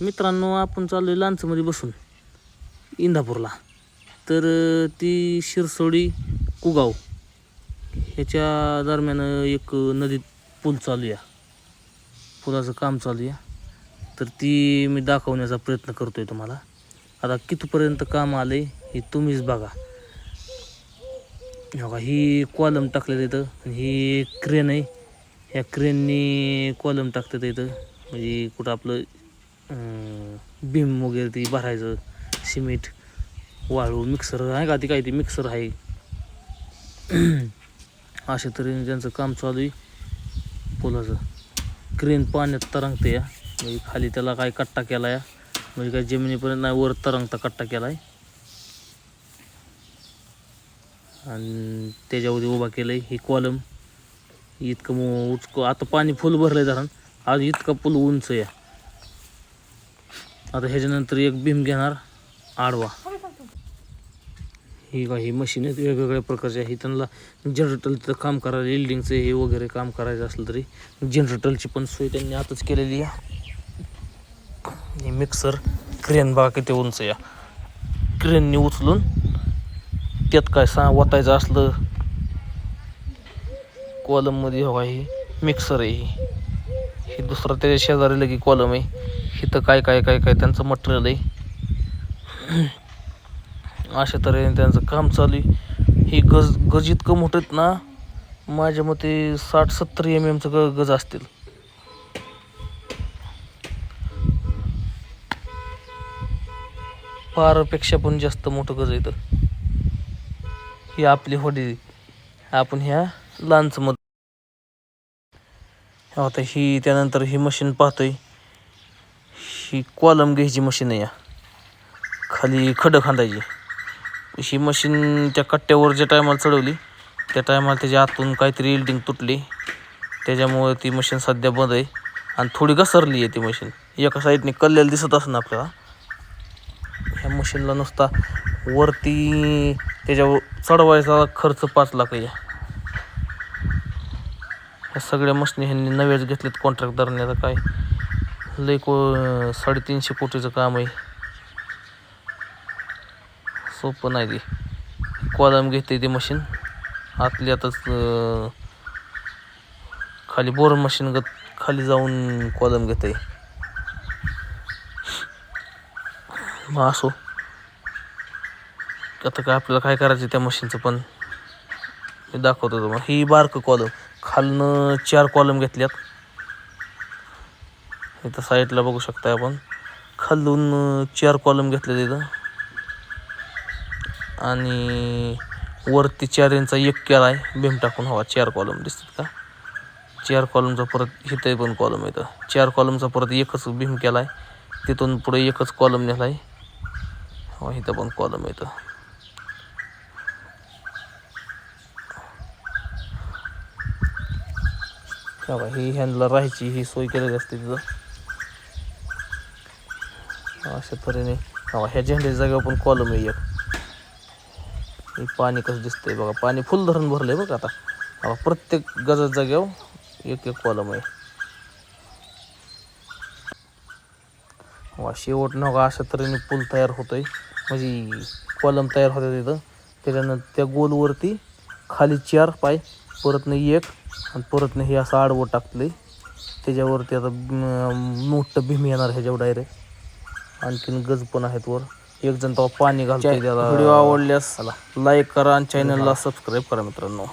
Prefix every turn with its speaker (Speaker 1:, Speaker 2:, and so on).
Speaker 1: मित्रांनो आपण चाललो आहे लांचमध्ये बसून. इंदापूरला. तर ती शिरसोडी कुगाव ह्याच्या दरम्यान एक नदीत पूल चालू आहे. पुलाचं काम चालू आहे. तर ती मी दाखवण्याचा प्रयत्न करतो आहे तुम्हाला. आता कितीपर्यंत काम आलं आहे हे तुम्हीच बघा. बघा ही कॉलम टाकलेलं इथं. आणि ही क्रेन आहे. ह्या क्रेननी कॉलम टाकतात इथं. म्हणजे कुठं आपलं बीम वगैरे ती भरायचं सिमेंट वाळू मिक्सर आहे का ती काय ती मिक्सर आहे. अशा तऱ्हेने त्यांचं काम चालू आहे पुलाचं. क्रेन पाण्यात तरंगते या. म्हणजे खाली त्याला काय कट्टा केला या. म्हणजे काय जमिनीपर्यंत नाही वर तरंगता कट्टा केला आहे आणि त्याच्यावरती उभा केलं आहे ही कॉलम इतकं मो उचक आता पाणी फुल भरलं आहे धरण. आज इतका पूल उंच या. आता ह्याच्यानंतर एक भीम घेणार आडवा. ही काही मशीन आहेत वेगवेगळ्या प्रकारच्या. आहे त्यांना जनरेटरचं काम करायला वेल्डिंगचं हे वगैरे काम करायचं असलं तरी जनरेटरची पण सोय त्यांनी आताच केलेली आहे. मिक्सर क्रेन बघा किती उंच या क्रेननी उचलून त्यात काय सा वतायचं असलं कॉलममध्ये हवा ही मिक्सर आहे ही. हे त्याच्या शेजारी लगी कॉलम आहे. इथं काय काय काय काय त्यांचं मटेरियल आहे. अशा तऱ्हेने त्यांचं काम चालू आहे. ही गज गज इतकं मोठं आहेत ना माझ्या मते साठ सत्तर एम एमचं ग गज असतील. पारपेक्षा पण जास्त मोठं गज येतं इथं. ही आपली होडी आपण ह्या लांचमध्ये आता ही त्यानंतर ही मशीन पाहतोय. ही कॉलम घ्यायची मशीन आहे या. खाली खडं खांदायची ही मशीन त्या कट्ट्यावर ज्या टायमाला चढवली त्या टायमाला त्याच्या आतून काहीतरी इल्डिंग तुटली. त्याच्यामुळे ती मशीन सध्या बंद आहे. आणि थोडी घसरली आहे ती मशीन. एका साईडने कल्ल्याला दिसत असं ना आपल्याला. ह्या मशीनला नुसता वरती त्याच्यावर चढवायचा खर्च पाच लाख आहे ह्या सगळ्या मशीनी ह्यांनी नव्याच घेतलेत कॉन्ट्रॅक्ट आता काय. लई को साडेतीनशे कोटीचं काम आहे. सोपं नाही ते. कॉलम घेते ते मशीन आतली आताच खाली बोर मशीन गत खाली जाऊन कॉलम घेते. मग असो. आता काय आपल्याला काय करायचं त्या मशीनचं पण? मी दाखवतो तुम्हाला. ही बारकं कॉलम. खालनं चार कॉलम घेतल्यात. इथं साईडला बघू शकता आपण. खालून चार कॉलम घेतले तिथं आणि वरती चार इंचा एक केला आहे. भीम टाकून हवा चार कॉलम दिसतात का? चार कॉलमचा परत इथे पण कॉलम येतं चार कॉलमचा परत एकच भीम केला आहे. तिथून पुढे एकच कॉलम नेला आहे इथं पण कॉलम येतं बघा ही ह्यांना राहायची ही सोय केलेली असते तिथं. अशा तऱ्हेने. ह्या झेंड्याच्या जागेवर पण कॉलम आहे एक. हे पाणी कसं दिसतंय बघा. पाणी फुल धरण भरलंय बघा आता. बघा प्रत्येक गजात जागेवर एक एक कॉलम आहे. वा शेवट न अशा तऱ्हेने पूल तयार होतोय. म्हणजे कॉलम तयार होते तिथं त्याच्यानंतर त्या गोलवरती खाली चार पाय परत नाही एक आणि परत नाही हे असं आडवं टाकलंय. त्याच्यावरती आता मोठं भीम येणार ह्याच्यावर डायरेक्ट आणखीन गज पण आहेत वर. एक जण तेव्हा पाणी त्याला. व्हिडिओ आवडल्यास लाईक करा आणि चॅनलला सबस्क्राईब करा मित्रांनो.